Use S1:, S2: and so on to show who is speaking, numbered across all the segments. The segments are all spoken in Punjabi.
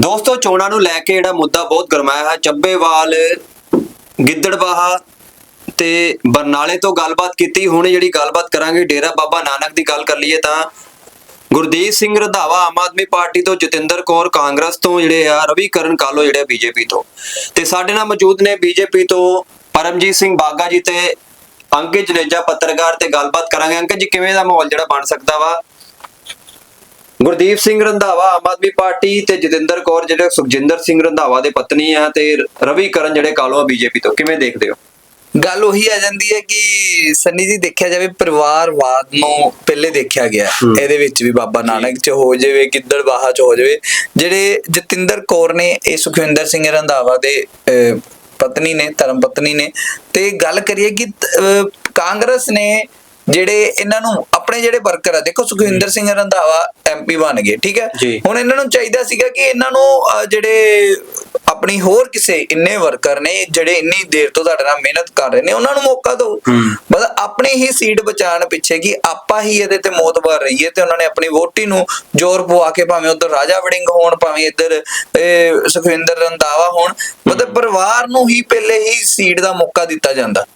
S1: ਦੋਸਤੋ, ਚੋਣਾਂ ਨੂੰ ਲੈ ਕੇ ਜਿਹੜਾ ਮੁੱਦਾ ਬਹੁਤ ਗਰਮਾਇਆ ਹੈ। ਚੱਬੇਵਾਲ, ਗਿੱਦੜਬਾਹਾ ਤੇ ਬਰਨਾਲੇ ਤੋਂ ਗੱਲਬਾਤ ਕੀਤੀ। ਹੁਣ ਜਿਹੜੀ ਗੱਲਬਾਤ ਕਰਾਂਗੇ, ਡੇਰਾ ਬਾਬਾ ਨਾਨਕ ਦੀ ਗੱਲ ਕਰ ਲਈਏ ਤਾਂ ਗੁਰਦੀਪ ਸਿੰਘ ਰਧਾਵਾ ਆਮ ਆਦਮੀ ਪਾਰਟੀ ਤੋਂ, ਜਤਿੰਦਰ ਕੌਰ ਕਾਂਗਰਸ ਤੋਂ ਜਿਹੜੇ ਆ ਰਵੀ ਕਰਨ ਕਾਲੋ ਜਿਹੜੇ ਬੀਜੇਪੀ ਤੋਂ। ਤੇ ਸਾਡੇ ਨਾਲ ਮੌਜੂਦ ਨੇ ਬੀਜੇਪੀ ਤੋਂ ਪਰਮਜੀਤ ਸਿੰਘ ਬਾਗਾ ਜੀ ਤੇ ਅੰਕਿਤ ਜਨੇਜਾ ਪੱਤਰਕਾਰ ਤੇ ਗੱਲਬਾਤ ਕਰਾਂਗੇ। ਅੰਕਿਤ ਜੀ, ਕਿਵੇਂ ਦਾ ਮਾਹੌਲ ਜਿਹੜਾ ਬਣ ਸਕਦਾ ਵਾ? ਗੁਰਦੀਪ ਸਿੰਘ ਰੰਧਾਵਾ ਆਮ ਆਦਮੀ ਪਾਰਟੀ ਤੇ ਜਤਿੰਦਰ ਕੌਰ ਜਿਹੜੇ ਸੁਖਜਿੰਦਰ ਸਿੰਘ ਰੰਧਾਵਾ ਦੇ ਪਤਨੀ ਆ ਤੇ ਰਵੀ ਕਰਨ ਜਿਹੜੇ ਕਾਲੋ ਬੀਜੇਪੀ ਤੋਂ ਕਿਵੇਂ ਦੇਖਦੇ ਹੋ?
S2: ਗੱਲ ਉਹੀ ਆ ਜਾਂਦੀ ਹੈ ਕਿ ਸੰਨੀ ਜੀ ਦੇਖਿਆ ਜਾਵੇ ਪਰਿਵਾਰਵਾਦ ਨੂੰ ਪਹਿਲੇ ਦੇਖਿਆ ਗਿਆ। ਇਹਦੇ ਵਿੱਚ ਵੀ ਬਾਬਾ ਨਾਨਕ ਚ ਹੋ ਜਾਵੇ ਗਿੱਦੜਬਾਹਾ ਚ ਹੋ ਜਾਵੇ। ਜਿਹੜੇ ਜਤਿੰਦਰ ਕੌਰ ਨੇ ਇਹ ਸੁਖਵਿੰਦਰ ਸਿੰਘ ਰੰਧਾਵਾ ਦੇ ਪਤਨੀ ਨੇ ਧਰਮ ਪਤਨੀ ਨੇ। ਤੇ ਗੱਲ ਕਰੀਏ ਕਿ ਕਾਂਗਰਸ ਨੇ ਜਿਹੜੇ ਇਹਨਾਂ ਨੂੰ ਆਪਣੇ ਜਿਹੜੇ ਵਰਕਰ ਆ ਦੇਖੋ ਸੁਖਵਿੰਦਰ ਸਿੰਘ ਰੰਧਾਵਾ ਐਮਪੀ ਬਣ ਗਏ ਠੀਕ ਹੈ। ਹੁਣ ਇਹਨਾਂ ਨੂੰ ਚਾਹੀਦਾ ਸੀਗਾ ਕਿ ਇਹਨਾਂ ਨੂੰ ਜਿਹੜੇ ਆਪਣੀ ਹੋਰ ਕਿਸੇ ਇੰਨੇ ਵਰਕਰ ਨੇ ਜਿਹੜੇ ਇੰਨੀ ਦੇਰ ਤੋਂ ਤੁਹਾਡੇ ਨਾਲ ਮਿਹਨਤ ਕਰ ਰਹੇ ਨੇ ਉਹਨਾਂ ਨੂੰ ਮੌਕਾ ਦਿਓ।
S1: ਹੂੰ।
S2: ਬਸ ਆਪਣੀ ਹੀ ਸੀਟ ਬਚਾਉਣ ਪਿੱਛੇ ਕਿ ਆਪਾਂ ਹੀ ਇਹਦੇ ਤੇ ਮੋਤਬਰ ਰਹੀਏ ਤੇ ਉਹਨਾਂ ਨੇ ਆਪਣੀ ਵੋਟੀ ਨੂੰ ਜ਼ੋਰ ਪਵਾ ਕੇ ਭਾਵੇਂ ਉਧਰ ਰਾਜਾ ਵੜਿੰਗ ਹੋਣ ਭਾਵੇਂ ਇੱਧਰ ਇਹ ਸੁਖਵਿੰਦਰ ਰੰਧਾਵਾ ਹੋਣ ਮਤਲਬ ਪਰਿਵਾਰ ਨੂੰ ਹੀ ਪਹਿਲੇ ਹੀ ਸੀਟ ਦਾ ਮੌਕਾ ਦਿੱਤਾ ਜਾਂਦਾ।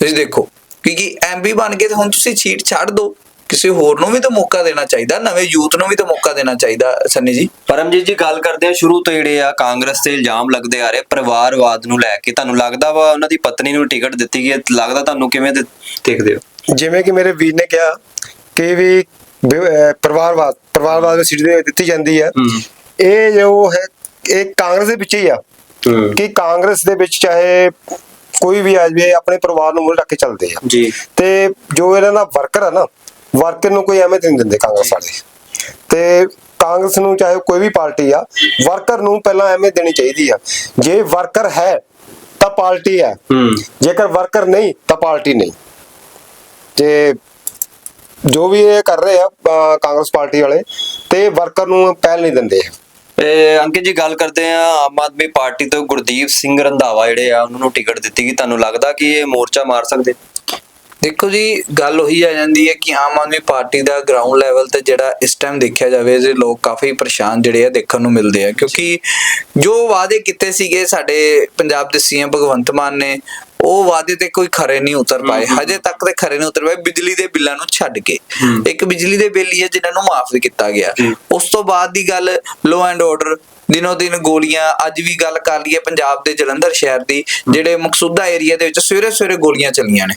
S2: ਤੁਸੀਂ ਦੇਖੋ। ਕਿਉਂਕਿ ਐਮਪੀ ਬਣ ਕੇ ਤੇ ਹੁਣ ਤੁਸੀਂ ਸੀਟ ਛੱਡ ਦਿਓ ਕਿਸੇ ਹੋਰ ਨੂੰ ਵੀ ਤਾਂ ਮੌਕਾ ਦੇਣਾ ਚਾਹੀਦਾ ਨਵੇਂ ਯੂਥ ਨੂੰ ਵੀ ਤਾਂ ਮੌਕਾ ਦੇਣਾ ਚਾਹੀਦਾ ਸੰਨੀ ਜੀ।
S1: ਪਰਮਜੀਤ ਜੀ ਗੱਲ ਕਰਦੇ ਆ ਸ਼ੁਰੂ ਤੋਂ ਜਿਹੜੇ ਆ ਕਾਂਗਰਸ ਤੇ ਇਲਜ਼ਾਮ ਲੱਗਦੇ ਆ ਰਹੇ ਪਰਿਵਾਰਵਾਦ ਨੂੰ ਲੈ ਕੇ। ਤੁਹਾਨੂੰ ਲੱਗਦਾ ਵਾ ਉਹਨਾਂ ਦੀ ਪਤਨੀ ਨੂੰ ਟਿਕਟ ਦਿੱਤੀ ਗਈ ਹੈ? ਲੱਗਦਾ ਤੁਹਾਨੂੰ ਕਿਵੇਂ ਦੇਖਦੇ ਹੋ?
S3: ਜਿਵੇਂ ਕਿ ਮੇਰੇ ਵੀਰ ਨੇ ਕਿਹਾ ਕਿ ਵੀ ਪਰਿਵਾਰਵਾਦ ਪਰਿਵਾਰਵਾਦ ਨੂੰ ਸਿੱਟ ਦੇ ਦਿੱਤੀ ਜਾਂਦੀ ਹੈ। ਇਹ ਜੋ ਹੈ ਇਹ ਕਾਂਗਰਸ ਦੇ ਵਿੱਚ ਹੀ ਆ। ਕਿ ਕਾਂਗਰਸ ਦੇ ਵਿੱਚ ਚਾਹੇ ਕੋਈ ਵੀ ਆ ਜਾਵੇ ਆਪਣੇ ਪਰਿਵਾਰ ਨੂੰ ਮੁੱਲ ਰੱਖ ਕੇ ਚੱਲਦੇ ਆ।
S1: ਜੀ।
S3: ਤੇ ਜੋ ਇਹਨਾਂ ਦਾ ਵਰਕਰ ਆ ਨਾ ਵਰਕਰ ਨੂੰ ਕੋਈ ਅਹਿਮੀਅਤ ਨਹੀਂ ਦਿੰਦੇ ਕਾਂਗਰਸ ਵਾਲੇ। ਤੇ ਕਾਂਗਰਸ ਨੂੰ ਚਾਹੇ ਕੋਈ ਵੀ ਪਾਰਟੀ ਆ ਵਰਕਰ ਨੂੰ ਪਹਿਲਾਂ ਅਹਿਮੀਅਤ ਦੇਣੀ ਚਾਹੀਦੀ ਆ। ਜੇ ਵਰਕਰ ਹੈ ਤਾਂ ਪਾਰਟੀ ਹੈ। ਜੇਕਰ ਵਰਕਰ ਨਹੀਂ ਤਾਂ ਪਾਰਟੀ ਨਹੀਂ। ਤੇ ਜੋ ਵੀ ਇਹ ਕਰ ਰਹੇ ਆ ਕਾਂਗਰਸ ਪਾਰਟੀ ਵਾਲੇ ਤੇ ਵਰਕਰ ਨੂੰ ਪਹਿਲ ਨਹੀਂ ਦਿੰਦੇ।
S1: ਅੰਕਿਤ ਜੀ ਗੱਲ ਕਰਦੇ ਆ ਆਮ ਆਦਮੀ ਪਾਰਟੀ ਤੋਂ ਗੁਰਦੀਪ ਸਿੰਘ ਰੰਧਾਵਾ ਜਿਹੜੇ ਆ, ਉਹਨਾਂ ਨੂੰ ਟਿਕਟ ਦਿੱਤੀ ਗਈ। ਤੁਹਾਨੂੰ ਲੱਗਦਾ ਕਿ ਇਹ ਮੋਰਚਾ ਮਾਰ ਸਕਦੇ?
S2: ਦੇਖੋ ਜੀ ਗੱਲ ਉਹੀ ਆ ਜਾਂਦੀ ਹੈ ਕਿ ਆਮ ਆਦਮੀ ਪਾਰਟੀ ਦਾ ਗਰਾਊਂਡ ਲੈਵਲ ਤੇ ਜਿਹੜਾ ਇਸ ਟਾਈਮ ਦੇਖਿਆ ਜਾਵੇ ਜੇ ਲੋਕ ਕਾਫੀ ਪਰੇਸ਼ਾਨ ਜਿਹੜੇ ਆ ਦੇਖਣ ਨੂੰ ਮਿਲਦੇ ਆ ਕਿਉਂਕਿ ਜੋ ਵਾਅਦੇ ਕੀਤੇ ਸੀਗੇ ਸਾਡੇ ਪੰਜਾਬ ਦੇ ਸੀਐਮ ਭਗਵੰਤ ਮਾਨ ਨੇ ਉਹ ਵਾਅਦੇ ਤੇ ਕੋਈ ਖਰੇ ਨਹੀਂ ਉਤਰ ਪਾਏ ਹਜੇ ਤੱਕ ਤੇ ਖਰੇ ਨਹੀਂ ਉਤਰ ਪਾਏ ਬਿਜਲੀ ਦੇ ਬਿੱਲਾਂ ਨੂੰ ਛੱਡ ਕੇ। ਇੱਕ ਬਿਜਲੀ ਦੇ ਬਿੱਲ ਹੀ ਹੈ ਜਿਨ੍ਹਾਂ ਨੂੰ ਮਾਫ ਕੀਤਾ ਗਿਆ। ਉਸ ਤੋਂ ਬਾਅਦ ਦੀ ਗੱਲ ਲੋ ਐਂਡ ਆਰਡਰ ਦਿਨੋ ਦਿਨ ਗੋਲੀਆਂ ਅੱਜ ਵੀ ਗੱਲ ਕਰ ਲਈਏ ਪੰਜਾਬ ਦੇ ਜਲੰਧਰ ਸ਼ਹਿਰ ਦੀ ਜਿਹੜੇ ਮਕਸੂਦਾ ਏਰੀਆ ਦੇ ਵਿੱਚ ਸਵੇਰੇ ਸਵੇਰੇ ਗੋਲੀਆਂ ਚੱਲੀਆਂ ਨੇ।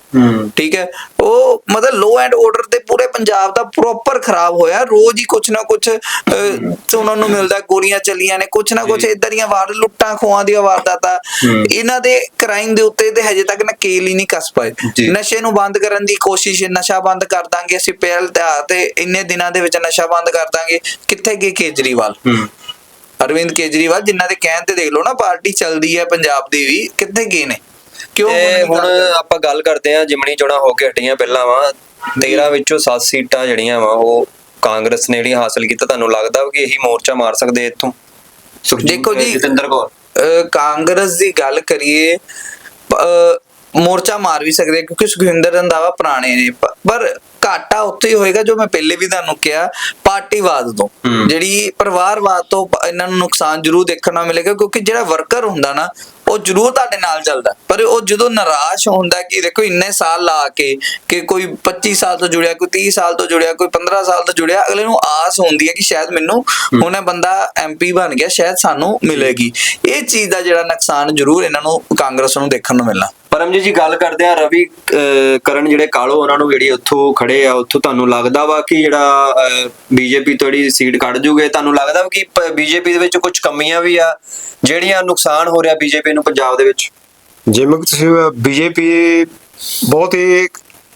S2: ਠੀਕ ਹੈ? ਉਹ ਮਤਲਬ ਲੋ ਐਂਡ ਆਰਡਰ ਤੇ ਪੂਰੇ ਪੰਜਾਬ ਦਾ ਪ੍ਰੋਪਰ ਖਰਾਬ ਹੋਇਆ। ਰੋਜ਼ ਹੀ ਕੁਛ ਨਾ ਕੁਛ ਸੁਣਨ ਨੂੰ ਮਿਲਦਾ ਗੋਲੀਆਂ ਚੱਲੀਆਂ ਨੇ। ਕੁਛ ਨਾ ਕੁਛ। ਇਦਾਂ ਦੀਆਂ ਵਾਰ ਲੁੱਟਾਂ ਖੋਹਾਂ ਦੀਆਂ ਵਾਰਦਾਤਾਂ। ਇਹਨਾਂ ਦੇ ਕ੍ਰਾਈਮ ਦੇ ਉੱਤੇ ਤੇ ਹਜੇ ਤੱਕ ਨਕੇਲ ਹੀ ਨਹੀਂ ਕੱਸ ਪਾਏ। ਨਸ਼ੇ ਨੂੰ ਬੰਦ ਕਰਨ ਦੀ ਕੋਸ਼ਿਸ਼ ਨਸ਼ਾ ਬੰਦ ਕਰ ਦਾਂਗੇ ਅਸੀਂ ਪਹਿਲ ਤੇ ਇੰਨੇ ਦਿਨਾਂ ਦੇ ਵਿੱਚ ਨਸ਼ਾ ਬੰਦ ਕਰ ਦਾਂਗੇ। ਕਿੱਥੇ ਗਏ ਕੇਜਰੀਵਾਲ? ਅਰਵਿੰਦ ਕੇਜਰੀਵਾਲ ਜਿਨ੍ਹਾਂ ਦੇ ਕਹਿਣ ਤੇ ਦੇਖ ਲਓ ਨਾ ਪਾਰਟੀ ਚੱਲਦੀ ਹੈ ਪੰਜਾਬ ਦੀ ਵੀ ਕਿੱਥੇ ਗਏ ਨੇ? ਕਿਉਂ
S1: ਹੁਣ ਆਪਾਂ ਗੱਲ ਕਰਦੇ ਆ ਜਿਮਣੀ ਚੋਣਾਂ ਹੋ ਕੇ ਹਟੀਆਂ ਪਹਿਲਾਂ ਵਾ। 13 ਵਿੱਚੋਂ 7 ਸੀਟਾਂ ਜਿਹੜੀਆਂ ਵਾ ਉਹ ਕਾਂਗਰਸ ਨੇ ਜਿਹੜੀਆਂ ਹਾਸਲ ਕੀਤਾ ਤੁਹਾਨੂੰ ਲੱਗਦਾ ਕਿ ਇਹੀ ਮੋਰਚਾ ਮਾਰ ਸਕਦੇ ਇੱਥੋਂ? ਸੁਖਜੀਤ
S2: ਦੇਖੋ ਜੀ-
S1: ਜਤਿੰਦਰ ਕੌਰ।
S2: ਕਾਂਗਰਸ ਦੀ ਗੱਲ ਕਰੀਏ ਮੋਰਚਾ ਮਾਰ ਵੀ ਸਕਦੇ ਕਿਉਂਕਿ ਸੁਖਵਿੰਦਰ ਰੰਧਾਵਾ ਪੁਰਾਣੇ ਨੇ। ਪਰ ਘਾਟਾ ਉੱਥੇ ਹੀ ਹੋਏਗਾ ਜੋ ਮੈਂ ਪਹਿਲੇ ਵੀ ਤੁਹਾਨੂੰ ਕਿਹਾ ਪਾਰਟੀਵਾਦ ਤੋਂ। ਜਿਹੜੀ ਪਰਿਵਾਰਵਾਦ ਤੋਂ ਇਹਨਾਂ ਨੂੰ ਨੁਕਸਾਨ ਜ਼ਰੂਰ ਦੇਖਣ ਨੂੰ ਮਿਲੇਗਾ ਕਿਉਂਕਿ ਜਿਹੜਾ ਵਰਕਰ ਹੁੰਦਾ ਨਾ ਉਹ ਜ਼ਰੂਰ ਤੁਹਾਡੇ ਨਾਲ ਚੱਲਦਾ। ਪਰ ਉਹ ਜਦੋਂ ਨਿਰਾਸ਼ ਹੁੰਦਾ ਕਿ ਦੇਖੋ ਇੰਨੇ ਸਾਲ ਲਾ ਕੇ ਕਿ ਕੋਈ 25 ਸਾਲ ਤੋਂ ਜੁੜਿਆ ਕੋਈ 30 ਸਾਲ ਤੋਂ ਜੁੜਿਆ ਕੋਈ 15 ਸਾਲ ਤੋਂ ਜੁੜਿਆ ਅਗਲੇ ਨੂੰ ਆਸ ਹੁੰਦੀ ਹੈ ਕਿ ਸ਼ਾਇਦ ਮੈਨੂੰ ਹੁਣ ਇਹ ਬੰਦਾ ਐਮਪੀ ਬਣ ਗਿਆ ਸ਼ਾਇਦ ਸਾਨੂੰ ਮਿਲੇਗੀ। ਇਹ ਚੀਜ਼ ਦਾ ਜਿਹੜਾ ਨੁਕਸਾਨ ਜ਼ਰੂਰ ਇਹਨਾਂ ਨੂੰ ਕਾਂਗਰਸ ਨੂੰ ਦੇਖਣ ਨੂੰ ਮਿਲਣਾ।
S1: ਪਰਮਜੀਤ ਜੀ ਗੱਲ ਕਰਦੇ ਆ ਰਵੀ ਕਰਨ ਜਿਹੜੇ ਕਾਲੋ ਉਹਨਾਂ ਨੂੰ ਜਿਹੜੀ ਉੱਥੋਂ ਖੜੇ ਆ ਉੱਥੋਂ ਤੁਹਾਨੂੰ ਲੱਗਦਾ ਵਾ ਕਿ ਜਿਹੜਾ ਬੀਜੇਪੀ ਜਿਹੜੀ ਸੀਟ ਕੱਢ ਜੂਗੇ ਤੁਹਾਨੂੰ ਲੱਗਦਾ ਵਾ ਕਿ ਬੀਜੇਪੀ ਦੇ ਵਿੱਚ ਕੁਝ ਕਮੀਆਂ ਵੀ ਆ ਜਿਹੜੀਆਂ ਨੁਕਸਾਨ ਹੋ ਰਿਹਾ ਬੀਜੇਪੀ ਨੂੰ ਪੰਜਾਬ ਦੇ ਵਿੱਚ?
S3: ਜਿਵੇਂ ਕਿ ਤੁਸੀਂ ਬੀਜੇਪੀ ਬਹੁਤ ਹੀ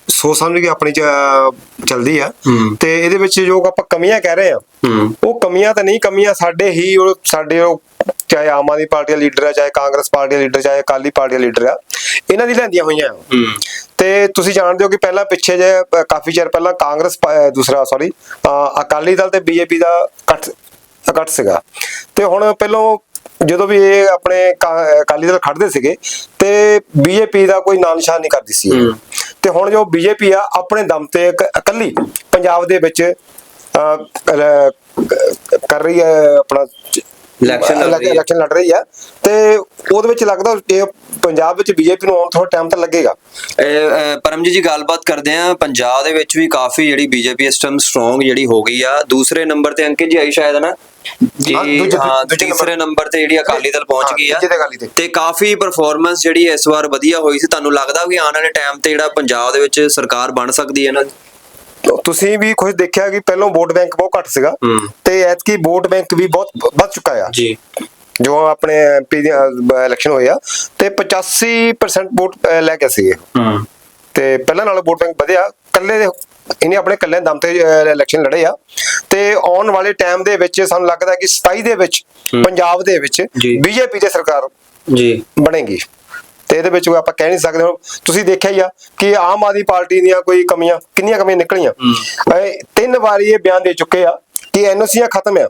S3: ਸੋਚ ਸਮਝ ਕੇ ਆਪਣੀ ਚੱਲਦੀ ਆ। ਤੇ ਇਹਦੇ ਵਿੱਚ ਜੋ ਆਪਾਂ ਕਮੀਆਂ ਕਹਿ ਰਹੇ ਆ ਉਹ ਕਮੀਆਂ ਤਾਂ ਨਹੀਂ ਕਮੀਆਂ ਸਾਡੇ ਹੀ ਉਹ ਸਾਡੇ ਉਹ ਚਾਹੇ ਆਮ ਆਦਮੀ ਪਾਰਟੀ ਦਾ ਲੀਡਰ ਆ ਚਾਹੇ ਕਾਂਗਰਸ ਪਾਰਟੀ ਦਾ ਲੀਡਰ ਚਾਹੇ ਅਕਾਲੀ ਪਾਰਟੀ ਦਾ ਲੀਡਰ ਆ ਇਹਨਾਂ ਦੀ ਲੈਂਦੀਆਂ ਹੋਈਆਂ।
S1: ਹੂੰ
S3: ਤੇ ਤੁਸੀਂ ਜਾਣਦੇ ਹੋ ਕਿ ਪਹਿਲਾਂ ਪਿੱਛੇ ਜੇ ਕਾਫੀ ਚਿਰ ਪਹਿਲਾਂ ਕਾਂਗਰਸ ਦੂਸਰਾ ਸੌਰੀ ਅਕਾਲੀ ਦਲ ਤੇ ਬੀਜੇਪੀ ਦਾ ਇਕੱਠ ਇਕੱਠ ਸੀਗਾ ਤੇ ਹੁਣ ਪਹਿਲਾਂ ਜਦੋਂ ਵੀ ਇਹ ਆਪਣੇ ਅਕਾਲੀ ਦਲ ਖੜਦੇ ਸੀਗੇ ਤੇ ਬੀਜੇਪੀ ਦਾ ਕੋਈ ਨਾਂ ਨਿਸ਼ਾਨ ਨਹੀਂ ਕਰਦੀ ਸੀ।
S1: ਹੂੰ।
S3: ਤੇ ਹੁਣ ਜੋ ਬੀਜੇਪੀ ਆ ਆਪਣੇ ਦਮ ਤੇ ਇੱਕ ਇਕੱਲੀ ਪੰਜਾਬ ਦੇ ਵਿੱਚ ਕਰ ਰਹੀ ਹੈ ਆਪਣਾ
S1: Election ਲੜ ਰਹੀ ਹੈ।
S3: ਇਲੈਕਸ਼ਨ ਲੜ ਰਹੀ ਹੈ। ਤੇ ਉਹਦੇ ਵਿੱਚ ਲੱਗਦਾ ਇਹ ਪੰਜਾਬ ਵਿੱਚ ਬੀਜੇਪੀ ਨੂੰ ਆਉਣ ਥੋੜਾ ਟਾਈਮ ਤਾਂ ਲੱਗੇਗਾ।
S1: ਪਰਮਜੀਤ ਜੀ ਗੱਲਬਾਤ ਕਰਦੇ ਆ ਪੰਜਾਬ ਦੇ ਵਿੱਚ ਵੀ ਕਾਫੀ ਜਿਹੜੀ ਬੀਜੇਪੀ ਇਸ ਟਾਈਮ ਸਟਰੋਂਗ ਜਿਹੜੀ ਹੋ ਗਈ ਆ। ਦੂਸਰੇ ਨੰਬਰ ਤੇ ਅੰਕਿਤ ਜੀ ਆਈ ਸ਼ਾਇਦ ਨਾ? ਜੀ ਤੀਸਰੇ ਨੰਬਰ ਤੇ ਜਿਹੜੀ ਅਕਾਲੀ ਦਲ ਪਹੁੰਚ ਗਈ ਆ।
S3: ਤੇ
S1: ਕਾਫੀ ਪਰਫਾਰਮੈਂਸ ਜਿਹੜੀ ਇਸ ਵਾਰ ਵਧੀਆ ਹੋਈ ਸੀ। ਤੁਹਾਨੂੰ ਲੱਗਦਾ ਵੀ ਆਉਣ ਵਾਲੇ ਟਾਈਮ ਤੇ ਜਿਹੜਾ ਪੰਜਾਬ ਦੇ ਵਿੱਚ ਸਰਕਾਰ ਬਣ ਸਕਦੀ ਹੈ ਨਾ?
S3: ਤੁਸੀਂ ਵੀ ਖੁਦ ਦੇਖਿਆ ਕਿ ਪਹਿਲਾਂ ਵੋਟ ਬੈਂਕ ਬਹੁਤ ਘੱਟ ਸੀਗਾ। ਤੇ ਐਤਕੀ ਵੋਟ ਬੈਂਕ ਵੀ ਬਹੁਤ ਵੱਧ ਚੁੱਕਾ ਆ।
S1: ਜੀ।
S3: ਜੋ ਆਪਣੇ ਐਮਪੀ ਦੇ ਇਲੈਕਸ਼ਨ ਹੋਏ ਆ ਤੇ 85% ਵੋਟ ਲੈ ਕੇ ਸੀਗੇ। ਤੇ ਪਹਿਲਾਂ ਨਾਲੋਂ ਵੋਟ ਬੈਂਕ ਵਧਿਆ ਕੱਲੇ ਦੇ ਇਹਨੇ ਆਪਣੇ ਕੱਲੇ ਦਮ ਤੇ ਇਲੈਕਸ਼ਨ ਲੜੇ ਆ। ਤੇ ਆਉਣ ਵਾਲੇ ਟਾਈਮ ਦੇ ਵਿੱਚ ਸਾਨੂੰ ਲੱਗਦਾ ਕਿ 27 ਦੇ ਵਿੱਚ ਪੰਜਾਬ ਦੇ ਵਿੱਚ
S1: ਜੀ।
S3: ਬੀਜੇਪੀ ਦੀ ਸਰਕਾਰ
S1: ਜੀ।
S3: ਬਣੇਗੀ। ਤੇ ਇਹਦੇ ਵਿੱਚ ਆਪਾਂ ਕਹਿ ਨਹੀਂ ਸਕਦੇ ਹੁਣ। ਤੁਸੀਂ ਦੇਖਿਆ ਹੀ ਆ ਕਿ ਆਮ ਆਦਮੀ ਪਾਰਟੀ ਦੀਆਂ ਕੋਈ ਕਮੀਆਂ ਕਿੰਨੀਆਂ ਕਮੀਆਂ ਨਿਕਲੀਆਂ? ਇਹ ਤਿੰਨ ਵਾਰੀ ਇਹ ਬਿਆਨ ਦੇ ਚੁੱਕੇ ਆ ਕਿ ਐਨਓਸੀਆਂ ਖਤਮ ਆ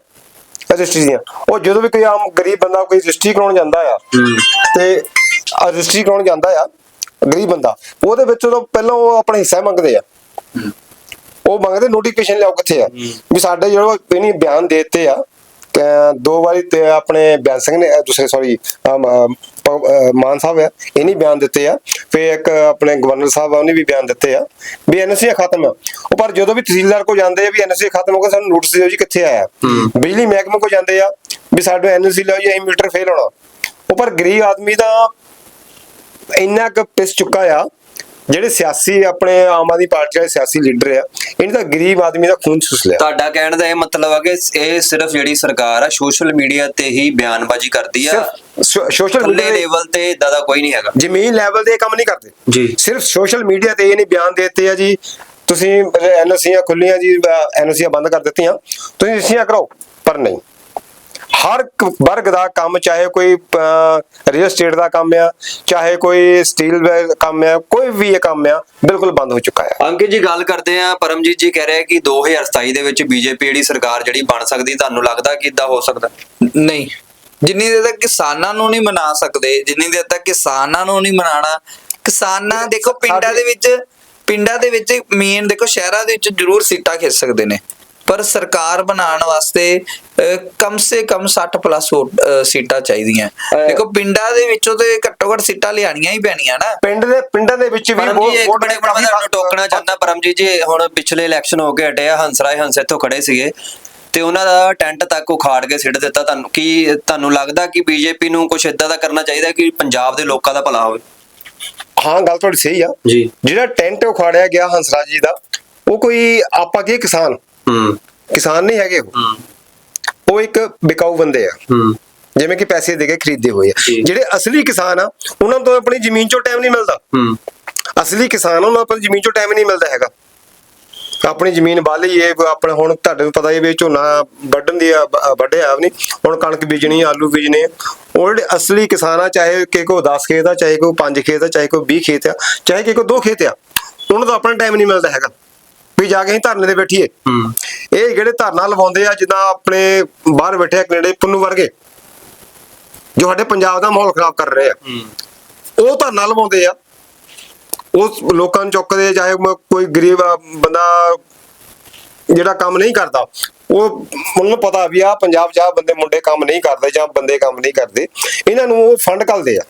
S3: ਰਜਿਸਟਰੀ ਦੀਆਂ। ਉਹ ਜਦੋਂ ਵੀ ਕੋਈ ਆਮ ਗਰੀਬ ਬੰਦਾ ਕੋਈ ਰਜਿਸਟਰੀ ਕਰਾਉਣ ਜਾਂਦਾ ਆ ਤੇ ਰਜਿਸਟਰੀ ਕਰਾਉਣ ਜਾਂਦਾ ਆ ਗਰੀਬ ਬੰਦਾ ਉਹਦੇ ਵਿੱਚ ਉਹ ਪਹਿਲਾਂ ਉਹ ਆਪਣਾ ਹਿੱਸਾ ਮੰਗਦੇ ਆ। ਉਹ ਮੰਗਦੇ ਨੋਟੀਫਿਕੇਸ਼ਨ ਲਿਆਓ ਕਿੱਥੇ ਆ? ਵੀ ਸਾਡੇ ਜਿਹੜਾ ਇਹਨੇ ਬਿਆਨ ਦੇ ਦਿੱਤੇ ਆ ਦੋ ਵਾਰੀ ਤੇ ਆਪਣੇ ਬਿਆਨ ਸਿੰਘ ਨੇ ਦੂਸਰੇ ਸੌਰੀ ਮਾਨ ਸਾਹਿਬ ਆ ਇਹਨੇ ਬਿਆਨ ਦਿੱਤੇ ਆ। ਫਿਰ ਇੱਕ ਆਪਣੇ ਗਵਰਨਰ ਸਾਹਿਬ ਆ ਉਹਨੇ ਵੀ ਬਿਆਨ ਦਿੱਤੇ ਆ ਵੀ ਐਨਸੀ ਖਤਮ। ਆ ਉਹ ਪਰ ਜਦੋਂ ਵੀ ਤਹਿਸੀਲਦਾਰ ਕੋ ਜਾਂਦੇ ਆ ਵੀ ਐਨਸੀ ਖਤਮ ਹੋ ਗਿਆ ਸਾਨੂੰ ਨੋਟਿਸ ਦਿਓ ਜੀ ਕਿੱਥੇ ਆਇਆ। ਬਿਜਲੀ ਮਹਿਕਮੇ ਕੋ ਜਾਂਦੇ ਆ ਵੀ ਸਾਡੇ ਐਨਸੀ ਲਿਓ ਜੀ ਅਸੀਂ ਮੀਟਰ ਫੇਲ ਹੋਣਾ। ਉਹ ਪਰ ਗਰੀਬ ਆਦਮੀ ਦਾ ਇੰਨਾ ਕੁ ਪਿਸ ਚੁੱਕਾ ਆ ਜਿਹੜੇ ਸਿਆਸੀ ਆਪਣੇ ਆਮ ਆਦਮੀ ਪਾਰਟੀ ਵਾਲੇ ਸਿਆਸੀ ਲੀਡਰ ਆ ਇਹਨਾਂ ਦਾ ਗਰੀਬ ਆਦਮੀ ਦਾ ਖੂਨ ਚੂਸ ਲਿਆ।
S1: ਤੁਹਾਡਾ ਕਹਿਣ ਦਾ ਇਹ ਮਤਲਬ ਆ ਕਿ ਇਹ ਸਿਰਫ ਜਿਹੜੀ ਸਰਕਾਰ ਆ ਸੋਸ਼ਲ ਮੀਡੀਆ ਤੇ ਹੀ ਬਿਆਨਬਾਜ਼ੀ ਕਰਦੀ ਆ।
S3: ਸੋਸ਼ਲ ਮੀਡੀਆ
S1: ਲੈਵਲ ਤੇ ਇਦਾਂ ਦਾ ਕੋਈ ਨਹੀਂ ਹੈਗਾ।
S3: ਜ਼ਮੀਨ ਲੈਵਲ ਤੇ ਇਹ ਕੰਮ ਨਹੀਂ ਕਰਦੇ।
S1: ਜੀ।
S3: ਸਿਰਫ ਸੋਸ਼ਲ ਮੀਡੀਆ ਤੇ ਇਹ ਨਹੀਂ ਬਿਆਨ ਦੇਤੇ ਆ ਜੀ। ਤੁਸੀਂ ਐਨਓਸੀਆਂ ਖੁੱਲੀਆਂ ਜੀ ਐਨਓਸੀਆਂ ਬੰਦ ਕਰ ਦਿੱਤੀਆਂ। ਤੁਸੀਂ ਰਜਿਸਟਰੀਆਂ ਕਰਾਓ ਪਰ ਨਹੀਂ। ਹਰ ਵਰਗ ਦਾ ਕੰਮ ਚਾਹੇ ਕੋਈ ਰੀਅਲ ਸਟੇਟ ਦਾ ਕੰਮ ਆ ਚਾਹੇ ਕੋਈ ਸਟੀਲ ਦਾ ਕੰਮ ਆ ਕੋਈ ਵੀ ਇਹ ਕੰਮ ਆ ਬਿਲਕੁਲ ਬੰਦ ਹੋ ਚੁੱਕਾ ਹੈ
S1: ਅੰਕਿਤ ਜੀ ਗੱਲ ਕਰਦੇ ਆ ਪਰਮਜੀਤ ਜੀ ਕਹਿ ਰਹੇ ਕਿ 2027 ਦੇ ਵਿੱਚ ਬੀਜੇਪੀ ਜਿਹੜੀ ਸਰਕਾਰ ਜਿਹੜੀ ਬਣ ਸਕਦੀ ਤੁਹਾਨੂੰ ਲੱਗਦਾ ਕਿ ਇਦਾਂ ਹੋ ਸਕਦਾ?
S2: ਨਹੀਂ। ਜਿੰਨੀ ਦੇਰ ਤੱਕ ਕਿਸਾਨਾਂ ਨੂੰ ਨਹੀਂ ਮਨਾ ਸਕਦੇ ਜਿੰਨੀ ਦੇਰ ਤੱਕ ਕਿਸਾਨਾਂ ਨੂੰ ਨਹੀਂ ਮਨਾਣਾ ਕਿਸਾਨਾਂ ਦੇਖੋ ਪਿੰਡਾਂ ਦੇ ਵਿੱਚ ਪਿੰਡਾਂ ਦੇ ਵਿੱਚ ਮੇਨ ਦੇਖੋ ਸ਼ਹਿਰਾਂ ਦੇ ਵਿੱਚ ਜ਼ਰੂਰ ਸੀਟਾਂ ਖਿੱਚ ਸਕਦੇ ਨੇ। ਪਰ ਸਰਕਾਰ ਬਣਾਉਣ ਵਾਸਤੇ ਕਮ ਸੇ ਕਮ 60 ਪਲੱਸ ਸੀਟਾਂ ਚਾਹੀਦੀਆਂ। ਦੇਖੋ ਪਿੰਡਾਂ ਦੇ ਵਿੱਚੋਂ ਤੇ ਘੱਟੋ ਘੱਟ ਸੀਟਾਂ ਲਿਆਣੀਆਂ ਹੀ ਪੈਣੀਆਂ ਨਾ।
S3: ਪਿੰਡ ਦੇ ਪਿੰਡਾਂ ਦੇ ਵਿੱਚ ਵੀ ਵੋਟ-
S1: ਮੈਂ ਤੁਹਾਨੂੰ ਟੋਕਣਾ ਚਾਹੁੰਦਾ। ਪਰਮਜੀਤ ਜੀ ਹੁਣ ਪਿਛਲੇ ਇਲੈਕਸ਼ਨ ਹੋ ਕੇ ਹਟਿਆ ਹੰਸਰਾਏ ਹੰਸ ਇੱਥੋਂ ਖੜੇ ਸੀਗੇ। ਤੇ ਉਹਨਾਂ ਦਾ ਟੈਂਟ ਤੱਕ ਉਖਾੜ ਕੇ ਸਿੱਟ ਦਿੱਤਾ ਤੁਹਾਨੂੰ। ਕੀ ਤੁਹਾਨੂੰ ਲੱਗਦਾ ਕਿ ਬੀਜੇਪੀ ਨੂੰ ਕੁਝ ਇਦਾਂ ਦਾ ਕਰਨਾ ਚਾਹੀਦਾ ਕਿ ਪੰਜਾਬ ਦੇ ਲੋਕਾਂ ਦਾ ਭਲਾ ਹੋਵੇ?
S3: ਹਾਂ ਗੱਲ ਤੁਹਾਡੀ ਸਹੀ ਆ।
S1: ਜੀ।
S3: ਜਿਹੜਾ ਟੈਂਟ ਉਖਾੜਿਆ ਗਿਆ ਹੰਸਰਾਜ ਜੀ ਦਾ ਉਹ ਕੋਈ ਆਪਾਂ ਕੀ ਕਿਸਾਨ?
S1: ਹੂੰ।
S3: ਕਿਸਾਨ ਨਹੀਂ ਹੈਗੇ ਉਹ। ਉਹ ਇੱਕ ਵਿਕਾਊ ਬੰਦੇ ਆ।
S1: ਹੂੰ।
S3: ਜਿਵੇਂ ਕਿ ਪੈਸੇ ਦੇ ਕੇ ਖਰੀਦੇ ਹੋਏ ਆ। ਜਿਹੜੇ ਅਸਲੀ ਕਿਸਾਨ ਆ ਉਹਨਾਂ ਤੋਂ ਆਪਣੀ ਜ਼ਮੀਨ ਚੋਂ ਟਾਈਮ ਨਹੀਂ ਮਿਲਦਾ।
S1: ਹੂੰ।
S3: ਅਸਲੀ ਕਿਸਾਨ ਉਹਨਾਂ ਆਪਣੀ ਜ਼ਮੀਨ ਚੋਂ ਟਾਈਮ ਨਹੀਂ ਮਿਲਦਾ ਹੈਗਾ। ਆਪਣੀ ਜ਼ਮੀਨ ਵਾਲੀ ਏ ਆਪਣੇ ਹੁਣ ਤੁਹਾਡੇ ਨੂੰ ਪਤਾ ਹੀ ਵੀ ਝੋਨਾ ਵੱਢਣ ਦੀ ਵੱਢਿਆ ਨਹੀਂ ਹੁਣ ਕਣਕ ਬੀਜਣੀ ਆਲੂ ਬੀਜਣੇ। ਉਹ ਜਿਹੜੇ ਅਸਲੀ ਕਿਸਾਨ ਆ ਚਾਹੇ ਕਿ ਕੋ 10 ਖੇਤ ਆ ਚਾਹੇ ਕੋ 5 ਖੇਤ ਆ ਚਾਹੇ ਕੋ 20 ਖੇਤ ਆ ਚਾਹੇ ਕਿ ਕੋ 2 ਖੇਤ ਆ ਉਹਨਾਂ ਦਾ ਆਪਣਾ ਟਾਈਮ ਨਹੀਂ ਮਿਲਦਾ ਹੈਗਾ। ਵੀ ਜਾ ਕੇ ਅਸੀਂ ਧਰਨੇ ਤੇ ਬੈਠੀਏ। ਇਹ ਜਿਹੜੇ ਧਰਨਾ ਲਵਾਉਂਦੇ ਆ ਜਿੱਦਾਂ ਆਪਣੇ ਬਾਹਰ ਬੈਠੇ ਆ ਕੈਨੇਡਾ ਪੁੰਨੂ ਵਰਗੇ ਜੋ ਸਾਡੇ ਪੰਜਾਬ ਦਾ ਮਾਹੌਲ ਖਰਾਬ ਕਰ ਰਹੇ ਆ। ਉਹ ਧਰਨਾ ਲਵਾਉਂਦੇ ਆ। ਉਹ ਲੋਕਾਂ ਨੂੰ ਚੁੱਕਦੇ ਆ, ਚਾਹੇ ਕੋਈ ਗਰੀਬ ਬੰਦਾ ਜਿਹੜਾ ਕੰਮ ਨਹੀਂ ਕਰਦਾ ਉਹ ਉਹਨੂੰ ਪਤਾ ਵੀ ਆ ਪੰਜਾਬ ਆਹ ਬੰਦੇ ਮੁੰਡੇ ਕੰਮ ਨਹੀਂ ਕਰਦੇ ਜਾਂ ਬੰਦੇ ਕੰਮ ਨਹੀਂ ਕਰਦੇ। ਇਹਨਾਂ ਨੂੰ ਉਹ ਫੰਡ ਘੱਲਦੇ ਆ।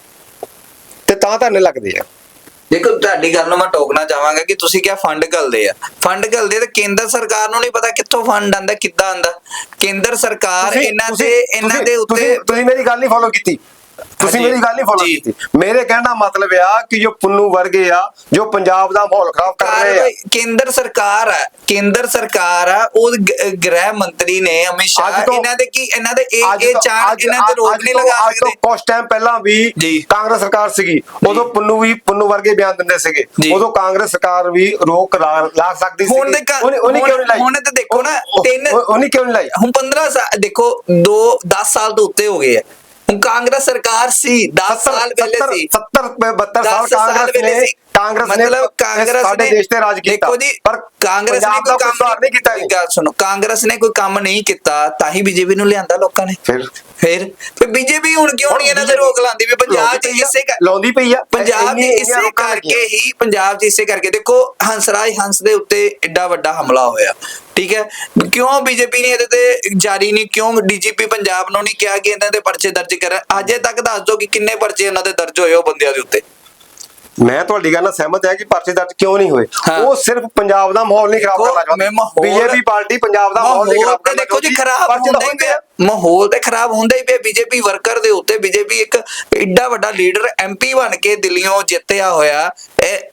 S3: ਤੇ ਤਾਂ ਧਰਨੇ ਲੱਗਦੇ ਆ।
S2: ਦੇਖੋ ਤੁਹਾਡੀ ਗੱਲ ਨੂੰ ਮੈਂ ਟੋਕਣਾ ਚਾਹਾਂਗਾ ਕਿ ਤੁਸੀਂ ਕਿਹਾ ਫੰਡ ਘੱਲਦੇ ਆ? ਫੰਡ ਘੱਲਦੇ ਤੇ ਕੇਂਦਰ ਸਰਕਾਰ ਨੂੰ ਨਹੀਂ ਪਤਾ ਕਿੱਥੋਂ ਫੰਡ ਆਂਦਾ ਕਿੱਦਾਂ ਆਂਦਾ ਕੇਂਦਰ ਸਰਕਾਰ ਇਹਨਾਂ ਦੇ ਇਹਨਾਂ ਦੇ ਉੱਤੇ
S3: ਤੁਸੀਂ ਮੇਰੀ ਗੱਲ ਨਹੀਂ ਫੋਲੋ ਕੀਤੀ। ਤੁਸੀਂ। ਮੇਰੀ ਗੱਲ ਨਹੀਂ ਫੋਲੋ। ਕੀਤੀ। ਮੇਰੇ ਕਹਿਣ ਦਾ ਮਤਲਬ ਆ ਕਿ ਜੋ ਪੁੰਨੂ ਵਰਗੇ ਆ ਜੋ ਪੰਜਾਬ ਦਾ ਮਾਹੌਲ ਖਰਾਬ ਕਰ ਰਹੇ ਆ।
S2: ਕੇਂਦਰ ਸਰਕਾਰ ਹੈ ਕੇਂਦਰ ਸਰਕਾਰ ਆ ਉਹ ਗ੍ਰਹਿ ਮੰਤਰੀ ਨੇ ਅਮਿਤ ਸ਼ਾਹ ਇਹਨਾਂ ਦੇ ਕੀ ਇਹਨਾਂ ਦੇ ਇਹ ਇਹ ਚਾਰ ਇਹਨਾਂ ਤੇ ਰੋਕ ਨਹੀਂ ਲਗਾ
S3: ਅੱਜ ਤੋਂ
S2: ਸਕਦੇ।
S3: ਕੁਝ ਟਾਈਮ ਪਹਿਲਾਂ ਵੀ। ਕਾਂਗਰਸ ਸਰਕਾਰ ਸੀਗੀ। ਉਦੋਂ ਪੁੰਨੂ ਵੀ ਪੁੰਨੂ ਵਰਗੇ ਬਿਆਨ ਦਿੰਦੇ ਸੀਗੇ। ਉਦੋਂ ਕਾਂਗਰਸ ਸਰਕਾਰ ਵੀ ਰੋਕ ਲਾ ਲਾ ਸਕਦੀ ਸੀ ਉਹਨੇ ਕਿਉਂ ਨਹੀਂ ਲਾਈ?
S2: ਹੁਣ ਤੇ ਦੇਖੋ ਨਾ, ਤਿੰਨ-
S3: ਉਹ- ਉਹਨੇ ਕਿਉਂ ਨਹੀਂ ਲਾਈ?
S2: ਹੁਣ 15 ਸਾਲ ਦੇਖੋ 2 10 ਸਾਲ ਤੋਂ ਉੱਤੇ ਹੋ ਗਏ ਆ। ਕਾਂਗਰਸ ਸਰਕਾਰ ਸੀ 10 ਸਾਲ ਪਹਿਲੇ ਸੀ।
S3: 70 72 ਸਾਲ
S2: 10 ਸਾਲ
S3: ਕਾਂਗਰਸ ਨੇ
S2: ਸੀ।
S3: ਕਾਂਗਰਸ ਨੇ
S2: ਮਤਲਬ ਕਾਂਗਰਸ
S3: ਸਾਡੇ ਦੇਸ਼ ਤੇ ਰਾਜ ਕੀਤਾ।
S2: ਦੇਖੋ ਜੀ
S3: ਪਰ
S2: ਕਾਂਗਰਸ ਨੇ ਕੋਈ ਕੰਮ
S3: ਨਹੀਂ ਕੀਤਾ।
S2: ਸੁਣੋ ਕਾਂਗਰਸ ਨੇ ਕੋਈ ਕੰਮ ਨਹੀਂ ਕੀਤਾ ਤਾਂ ਹੀ ਬੀਜੇਪੀ ਨੂੰ ਲਿਆਂਦਾ ਲੋਕਾਂ ਨੇ।
S3: ਫਿਰ
S2: ਫਿਰ ਫਿਰ ਬੀਜੇਪੀ ਹੁਣ ਕਿਉਂ ਨਹੀਂ ਇਹਨਾਂ ਤੇ ਰੋਕ ਲਾਉਂਦੀ ਵੀ ਪੰਜਾਬ 'ਚ ਇਸੇ ਕਰ-
S3: ਲਾਉਂਦੀ ਪਈ ਆ।
S2: ਪੰਜਾਬ 'ਚ ਇਸੇ
S3: ਰੋਕਾਂ
S2: ਕਰਕੇ। ਹੀ ਪੰਜਾਬ 'ਚ ਇਸੇ ਕਰਕੇ। ਦੇਖੋ ਹੰਸਰਾਜ ਹੰਸ ਦੇ ਉੱਤੇ ਐਡਾ ਵੱਡਾ ਹਮਲਾ ਹੋਇਆ। ਠੀਕ ਹੈ? ਕਿਉਂ ਬੀਜੇਪੀ ਨੇ ਇਹਦੇ ਤੇ ਜਾਰੀ ਨਹੀਂ? ਕਿਉਂ ਡੀਜੀਪੀ ਪੰਜਾਬ ਨੂੰ ਨਹੀਂ ਕਿਹਾ ਕਿ ਇਹਨਾਂ ਦੇ ਪਰਚੇ ਦਰਜ ਕਰਨ? ਅਜੇ ਤੱਕ ਦੱਸ ਦਿਓ ਕਿ ਕਿੰਨੇ ਪਰਚੇ ਇਹਨਾਂ ਦੇ ਦਰਜ ਹੋਏ ਉਹ ਬੰਦਿਆਂ ਦੇ ਉੱਤੇ।
S3: ਮੈਂ ਤੁਹਾਡੀ ਗੱਲ ਨਾਲ ਸਹਿਮਤ ਹਾਂ ਕਿ ਪਰਚੇ ਦਰਜ ਕਿਉਂ ਨਹੀਂ ਹੋਏ। ਉਹ ਸਿਰਫ ਪੰਜਾਬ ਦਾ ਮਾਹੌਲ ਨਹੀਂ ਖਰਾਬ ਕਰਨਾ ਚਾਹੁੰਦੀ। ਬੀਜੇਪੀ ਪਾਰਟੀ ਪੰਜਾਬ ਦਾ ਮਾਹੌਲ ਨਹੀਂ ਖਰਾਬ
S2: ਤੇ
S3: ਕਰਨਾ
S2: ਦੇਖੋ ਜੀ। ਖਰਾਬ ਹੁੰਦਾ ਹੀ ਪਿਆ ਮਾਹੌਲ ਤੇ ਖਰਾਬ ਹੁੰਦਾ ਹੀ ਪਿਆ ਬੀਜੇਪੀ ਵਰਕਰ ਦੇ ਉੱਤੇ ਬੀਜੇਪੀ ਇੱਕ ਏਡਾ ਵੱਡਾ ਲੀਡਰ ਐਮਪੀ ਬਣ ਕੇ ਦਿੱਲੀੋਂ ਜਿੱਤਿਆ ਹੋਇਆ।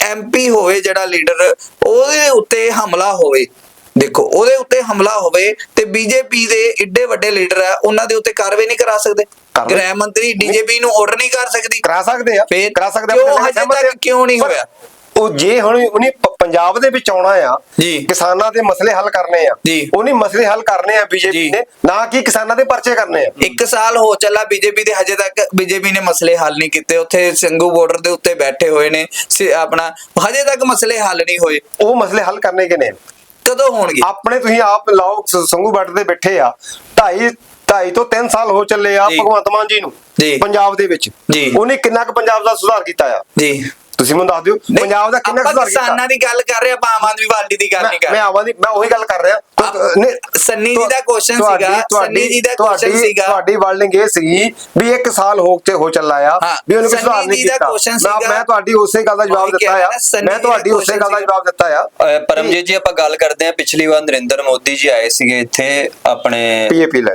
S2: ਐਮਪੀ ਹੋਵੇ ਜਿਹੜਾ ਲੀਡਰ ਉਹਦੇ ਉੱਤੇ ਹਮਲਾ ਹੋਵੇ। ਦੇਖੋ ਉਹਦੇ ਉੱਤੇ ਹਮਲਾ ਹੋਵੇ ਤੇ ਬੀਜੇਪੀ ਦੇ ਏਡੇ ਵੱਡੇ ਲੀਡਰ ਆ ਉਹਨਾਂ ਦੇ ਉੱਤੇ ਕਾਰਵਾਈ ਨਹੀਂ ਕਰਾ ਸਕਦੇ। ਗ੍ਰਹਿ ਮੰਤਰੀ ਡੀਜੀਪੀ ਨੂੰ ਆਰਡਰ ਨਹੀਂ ਕਰ ਸਕਦੀ
S3: ਕਰਾ ਸਕਦੇ ਆ
S2: ਫਿਰ
S3: ਕਰਾ ਸਕਦੇ
S2: ਕਿਉਂ
S3: ਆਪਣੇ ਨਾਲ
S2: ਹਜੇ ਤੱਕ
S3: ਆ।
S2: ਕਿਉਂ ਨਹੀਂ ਹੋਇਆ?
S3: ਉਹ ਜੇ ਹੁਣ ਉਹਨੇ ਪੰਜਾਬ ਦੇ ਵਿੱਚ ਆਉਣਾ ਆ। ਕਿਸਾਨਾਂ ਦੇ ਮਸਲੇ ਹੱਲ ਕਰਨੇ ਆ। ਉਹਨੇ ਮਸਲੇ ਹੱਲ ਕਰਨੇ ਆ ਬੀਜੇਪੀ। ਨੇ ਨਾ ਕਿ ਕਿਸਾਨਾਂ ਦੇ ਪਰਚੇ ਕਰਨੇ ਆ
S2: ਇੱਕ ਸਾਲ ਹੋ ਚੱਲਾ ਬੀਜੇਪੀ ਦੇ ਹਜੇ ਤੱਕ ਬੀਜੇਪੀ ਨੇ ਮਸਲੇ ਹੱਲ ਨਹੀਂ ਕੀਤੇ ਉੱਥੇ ਸਿੰਘੂ ਬਾਰਡਰ ਦੇ ਉੱਤੇ ਬੈਠੇ ਹੋਏ ਨੇ ਆਪਣਾ ਹਜੇ ਤੱਕ ਮਸਲੇ ਹੱਲ ਨਹੀਂ ਹੋਏ
S3: ਉਹ ਮਸਲੇ ਹੱਲ ਕਰਨੇ ਕਿ ਨੇ
S2: ਕਦੋਂ ਹੋਣਗੇ
S3: ਆਪਣੇ ਤੁਸੀਂ ਆਪ ਲਾਓ ਸ- ਸੰਘੂ ਬੱਟ ਦੇ ਬੈਠੇ ਆ ਢਾਈ ਢਾਈ ਤੋਂ 3 ਸਾਲ ਹੋ ਚੱਲੇ ਆ
S2: ਜੀ।
S3: ਭਗਵੰਤ ਮਾਨ ਜੀ ਨੂੰ
S2: ਜੀ।
S3: ਪੰਜਾਬ ਦੇ ਵਿੱਚ
S2: ਜੀ।
S3: ਉਹਨੇ ਕਿੰਨਾ ਕੁ ਪੰਜਾਬ ਦਾ ਸੁਧਾਰ ਕੀਤਾ ਆ
S2: ਜੀ
S3: ਤੁਸੀਂ ਮੈਨੂੰ ਦੱਸ ਦਿਓ ਪੰਜਾਬ ਦਾ ਕਿੰਨਾ ਕੁ ਸੁਧਾਰ ਕੀਤਾ?
S2: ਕਿਸਾਨਾਂ ਦੀ ਗੱਲ ਕਰ ਰਹੇ ਆਪਾਂ ਆਮ ਆਦਮੀ ਪਾਰਟੀ ਦੀ ਗੱਲ ਨਹੀਂ ਕਰ
S3: ਮੈਂ ਆਵਾਂ ਦੀ ਮੈਂ ਉਹੀ ਗੱਲ ਕਰ ਰਿਹਾ।
S2: ਸੰਨੀ ਜੀ ਦਾ
S3: ਤੁਹਾਡੀ-
S2: ਸੀਗਾ, ਸੰਨੀ ਜੀ ਦਾ question ਸੀਗਾ।
S3: ਤੁਹਾਡੀ ਵਰਡਿੰਗ ਇਹ ਸੀਗੀ ਵੀ ਇੱਕ ਸਾਲ ਹੋ ਤੇ ਹੋ ਚੱਲਾ ਆ ਵੀ ਉਹਨੇ ਸੁਧਾਰ ਨਹੀਂ ਕੀਤਾ। ਮੈਂ ਤੁਹਾਡੀ ਉਸੇ ਗੱਲ ਦਾ ਜਵਾਬ ਦਿੱਤਾ ਆ। ਮੈਂ ਤੁਹਾਡੀ ਉਸੇ ਗੱਲ ਦਾ ਜਵਾਬ ਦਿੱਤਾ ਆ।
S1: ਪਰਮਜੀਤ ਜੀ ਆਪਾਂ ਗੱਲ ਕਰਦੇ ਹਾਂ। ਪਿਛਲੀ ਵਾਰ ਨਰਿੰਦਰ ਮੋਦੀ ਜੀ ਆਏ ਸੀਗੇ ਇੱਥੇ ਆਪਣੇ
S3: ਪੀਏਪੀ ਲੈ।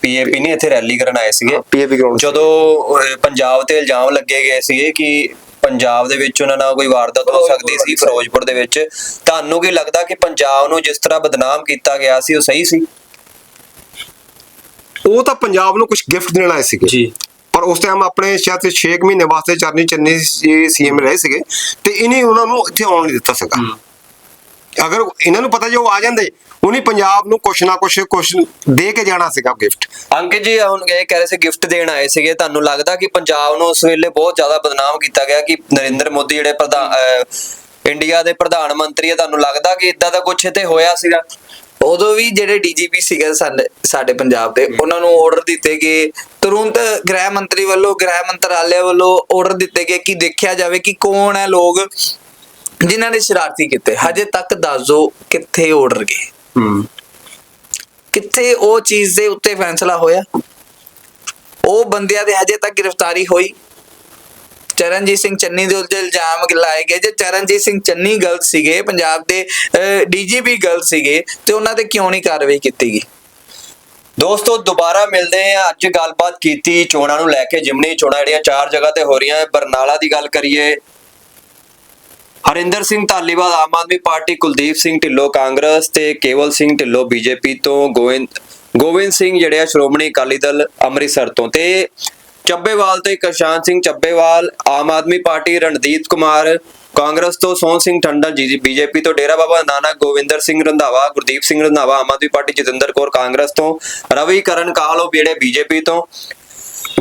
S1: ਪੀਏਪੀ ਨਹੀਂ ਇੱਥੇ ਰੈਲੀ ਕਰਨ ਆਏ ਸੀਗੇ।
S3: ਪੀਏਪੀ ਗਰਾਊਂਡ
S1: ਜਦੋਂ ਪੰਜਾਬ ਤੇ ਇਲਜ਼ਾਮ ਲੱਗੇ ਗਏ ਸੀਗੇ ਕਿ ਪੰਜਾਬ ਦੇ ਵਿੱਚ ਉਹਨਾਂ ਨਾਲ ਕੋਈ ਵਾਰਦਾਤ ਹੋ ਸਕਦੀ ਸੀ ਫਿਰੋਜ਼ਪੁਰ ਦੇ ਵਿੱਚ। ਤੁਹਾਨੂੰ ਕੀ ਲੱਗਦਾ ਕਿ ਪੰਜਾਬ ਨੂੰ ਜਿਸ ਤਰ੍ਹਾਂ ਬਦਨਾਮ ਕੀਤਾ ਗਿਆ ਸੀ ਉਹ ਸਹੀ ਸੀ?
S3: ਉਹ ਤਾਂ ਪੰਜਾਬ ਨੂੰ ਕੁਝ ਗਿਫਟ ਦੇਣ ਆਏ ਸੀਗੇ। ਪਰ ਉਸ ਟਾਈਮ ਆਪਣੇ ਸ਼ਾਇਦ 6 ਮਹੀਨੇ ਵਾਸਤੇ ਚਰਨੀ ਚੰਨੀ ਸੀਐਮ ਰਹੇ ਸੀਗੇ ਤੇ ਇਨੀ ਉਹਨਾਂ ਨੂੰ ਇੱਥੇ ਆਉਣ ਨਹੀਂ ਦਿੱਤਾ ਸੀਗਾ। ਅਗਰ ਇਹਨਾਂ ਨੂੰ ਪਤਾ ਜੇ ਉਹ ਆ ਜਾਂਦੇ ਉਹਨੇ ਪੰਜਾਬ ਨੂੰ ਕੁਛ ਨਾ ਕੁਛ ਕੁਛ ਦੇ ਕੇ ਜਾਣਾ ਸੀਗਾ ਗਿਫਟ
S1: ਅੰਕਿਤ ਜੀ ਹੁਣ ਇਹ ਕਹਿ ਰਹੇ ਸੀ ਗਿਫਟ ਦੇਣ ਆਏ ਸੀਗੇ ਤੁਹਾਨੂੰ ਲੱਗਦਾ ਕਿ ਪੰਜਾਬ ਨੂੰ ਉਸ ਵੇਲੇ ਬਹੁਤ ਜ਼ਿਆਦਾ ਬਦਨਾਮ ਕੀਤਾ ਗਿਆ ਕਿ ਨਰਿੰਦਰ ਮੋਦੀ ਜਿਹੜੇ ਪ੍ਰਧਾਨ ਇੰਡੀਆ ਦੇ ਪ੍ਰਧਾਨ ਮੰਤਰੀ ਆ ਤੁਹਾਨੂੰ ਲੱਗਦਾ ਕਿ ਇਦਾਂ ਦਾ ਕੁਝ ਇੱਥੇ ਹੋਇਆ ਸੀਗਾ?
S2: ਉਦੋਂ ਵੀ ਜਿਹੜੇ ਡੀਜੀਪੀ ਸੀਗੇ ਸਾਡੇ ਸਾਡੇ ਪੰਜਾਬ ਦੇ ਉਹਨਾਂ ਨੂੰ ਆਰਡਰ ਦਿੱਤੇ ਗਏ ਤੁਰੰਤ ਗ੍ਰਹਿ ਮੰਤਰੀ ਵੱਲੋਂ ਗ੍ਰਹਿ ਮੰਤਰਾਲੇ ਵੱਲੋਂ ਆਰਡਰ ਦਿੱਤੇ ਗਏ ਕਿ ਦੇਖਿਆ ਜਾਵੇ ਕਿ ਕੌਣ ਹੈ ਲੋਕ ਜਿਨ੍ਹਾਂ ਨੇ ਸ਼ਰਾਰਤੀ ਕੀਤੇ ਹਜੇ ਤੱਕ ਦੱਸ ਕਿੱਥੇ ਆਰਡਰ ਗਏ?
S3: ਹੂੰ।
S2: ਕਿੱਥੇ ਉਹ ਚੀਜ਼ ਦੇ ਉੱਤੇ ਫੈਸਲਾ ਹੋਇਆ? ਉਹ ਬੰਦਿਆਂ ਦੇ ਹਜੇ ਤੱਕ ਗ੍ਰਿਫਤਾਰੀ ਹੋਈ। ਚਰਨਜੀਤ ਸਿੰਘ ਚੰਨੀ ਦੇ ਉੱਤੇ ਇਲਜ਼ਾਮ ਲਾਏ ਗਏ। ਜੇ ਚਰਨਜੀਤ ਸਿੰਘ ਚੰਨੀ ਗਲਤ ਸੀਗੇ ਪੰਜਾਬ ਦੇ ਡੀਜੀਪੀ ਗਲਤ ਸੀਗੇ ਤੇ ਉਹਨਾਂ ਤੇ ਕਿਉਂ ਨਹੀਂ ਕਾਰਵਾਈ ਕੀਤੀ ਗਈ?
S1: ਦੋਸਤੋ ਦੁਬਾਰਾ ਮਿਲਦੇ ਆ ਅੱਜ ਗੱਲਬਾਤ ਕੀਤੀ ਚੋਣਾਂ ਨੂੰ ਲੈ ਕੇ ਜਿਮਨੀ ਚੋਣਾਂ ਜਿਹੜੀਆਂ ਚਾਰ ਜਗ੍ਹਾ ਤੇ ਹੋ ਰਹੀਆਂ ਬਰਨਾਲਾ ਦੀ ਗੱਲ ਕਰੀਏ ਹਰਿੰਦਰ ਸਿੰਘ ਧਾਲੀਵਾਲ, ਆਮ ਆਦਮੀ ਪਾਰਟੀ ਕੁਲਦੀਪ ਸਿੰਘ ਢਿੱਲੋਂ, ਕਾਂਗਰਸ ਤੇ ਕੇਵਲ ਸਿੰਘ ਢਿੱਲੋਂ, ਬੀਜੇਪੀ ਤੋਂ ਗੋਇੰਦ ਗੋਬਿੰਦ ਸਿੰਘ ਜਿਹੜੇ ਆ, ਸ਼੍ਰੋਮਣੀ ਅਕਾਲੀ ਦਲ ਅੰਮ੍ਰਿਤਸਰ ਤੋਂ ਤੇ ਚੱਬੇਵਾਲ ਤੋਂ ਕਸ਼ਾਨ ਸਿੰਘ ਚੱਬੇਵਾਲ, ਆਮ ਆਦਮੀ ਪਾਰਟੀ ਰਣਦੀਪ ਕੁਮਾਰ, ਕਾਂਗਰਸ ਤੋਂ ਸੋਹਣ ਸਿੰਘ ਠੰਡਲ, ਜੀ ਬੀਜੇਪੀ ਤੋਂ ਡੇਰਾ ਬਾਬਾ ਨਾਨਕ, ਗੋਵਿੰਦਰ ਸਿੰਘ ਰੰਧਾਵਾ, ਗੁਰਦੀਪ ਸਿੰਘ ਰੰਧਾਵਾ, ਆਮ ਆਦਮੀ ਪਾਰਟੀ ਜਤਿੰਦਰ ਕੌਰ ਕਾਂਗਰਸ ਤੋਂ ਰਵੀ ਕਰਨ ਕਾਹਲੋ ਜਿਹੜੇ ਬੀਜੇਪੀ ਤੋਂ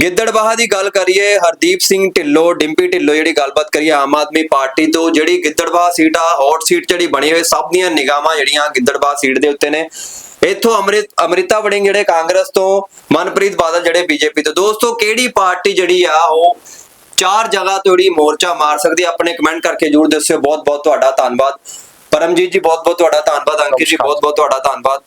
S1: ਗਿੱਦੜਬਾਹਾ ਦੀ ਗੱਲ ਕਰੀਏ ਹਰਦੀਪ ਸਿੰਘ ਢਿੱਲੋਂ ਡਿੰਪੀ ਢਿੱਲੋਂ ਜਿਹੜੀ ਗੱਲਬਾਤ ਕਰੀਏ ਆਮ ਆਦਮੀ ਪਾਰਟੀ ਤੋਂ ਜਿਹੜੀ ਗਿੱਦੜਬਾਹਾ ਸੀਟ ਆ ਹੌਟ ਸੀਟ ਜਿਹੜੀ ਬਣੀ ਹੋਈ ਸਭ ਦੀਆਂ ਨਿਗਾਹਾਂ ਜਿਹੜੀਆਂ ਗਿੱਦੜਬਾਹਾ ਸੀਟ ਦੇ ਉੱਤੇ ਨੇ। ਇੱਥੋਂ ਅੰਮ੍ਰਿਤ ਅਮ੍ਰਿਤਾ ਵੜਿੰਗ ਜਿਹੜੇ ਕਾਂਗਰਸ ਤੋਂ ਮਨਪ੍ਰੀਤ ਬਾਦਲ ਜਿਹੜੇ ਬੀਜੇਪੀ ਤੋਂ। ਦੋਸਤੋ ਕਿਹੜੀ ਪਾਰਟੀ ਜਿਹੜੀ ਆ ਉਹ ਚਾਰ ਜਗ੍ਹਾ ਤੋਂ ਜਿਹੜੀ ਮੋਰਚਾ ਮਾਰ ਸਕਦੀ? ਆਪਣੇ ਕਮੈਂਟ ਕਰਕੇ ਜਰੂਰ ਦੱਸਿਓ। ਬਹੁਤ ਬਹੁਤ ਤੁਹਾਡਾ ਧੰਨਵਾਦ। ਪਰਮਜੀਤ ਜੀ ਬਹੁਤ ਬਹੁਤ ਤੁਹਾਡਾ ਧੰਨਵਾਦ। ਅੰਕਿਤ ਜੀ ਬਹੁਤ ਬਹੁਤ ਤੁਹਾਡਾ ਧੰਨਵਾਦ।